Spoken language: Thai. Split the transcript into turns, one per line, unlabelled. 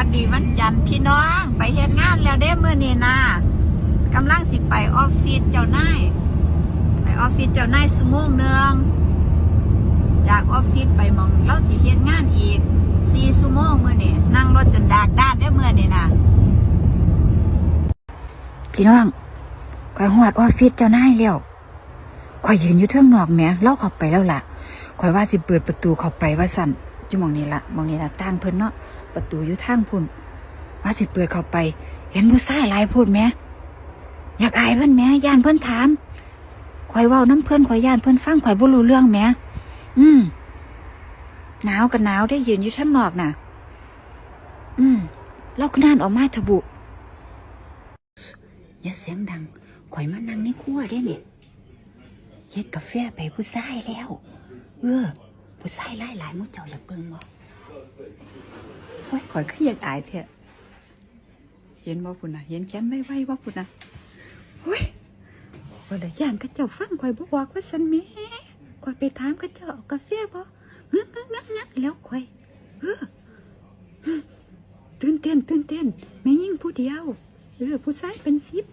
วัสดีวันจันทร์พี่น้อง ไปเฮ็ดงานแล้วเด้เมื่อนี้นะกำลังสิไปออฟฟิศเจ้านายไปออฟฟิศเจ้านายสมงเนืองจากออฟฟิศไปมองเราสิเฮ็ดงานอีกสี่ชั่วโมงมื่อนี้นั่งรถจนดากด้านได้เมื่อนี้นะ
พี่น้องข่อยหอดออฟฟิศเจ้านายแล้วข่อยยืนอยู่เทิงนอกแม่เล่าเข้าไปแล้วล่ะข่อยว่าสิเปิดประตูเข้าไปว่าสั่น อยู่มองนี้ละมองนี้ละตั้งเพิ่นเนาะประตูอยู่ทางพุ่นว่าสิเปิดเข้าไป เห็นผู้ชายหลายพูดแหม่อยากอายเพิ่นแหม่ย่านเพิ่นถามข่อยเว้าน้ำเพิ่นข่อยย่านเพิ่นฟังข่อยบ่รู้เรื่องแหม่อืมหนาวกับหนาวได้ยืนอยู่ทางนอกน่ะ อืมเรากนานออกมาเถอะบุอย่าเสียงดังข่อยมานั่งในครัวได้เนี่ยเฮ็ดกาแฟไปผู้ชายแล้ว เออ ผู้ชายหลายหลายมุเจ้าอยากเบิ่งบ่โอ้ยข่อยก็อยากอายเถอะเห็นบ่พุ่นน่ะ เห็นแขนไม่ไหวบ่พุ่นน่ะโอ้ยว่าได้ย่านก็เจ้าฟังข่อยบ่บอกว่าซั่นแหม่ข่อยไปถามก็เจ้าเอากาแฟบ่งึกงึกงักงักแล้วข่อยเออตื่นเต้นตื่นเต้นแม่ยิ่งผู้เดียวเออผู้ชายเป็นสิบ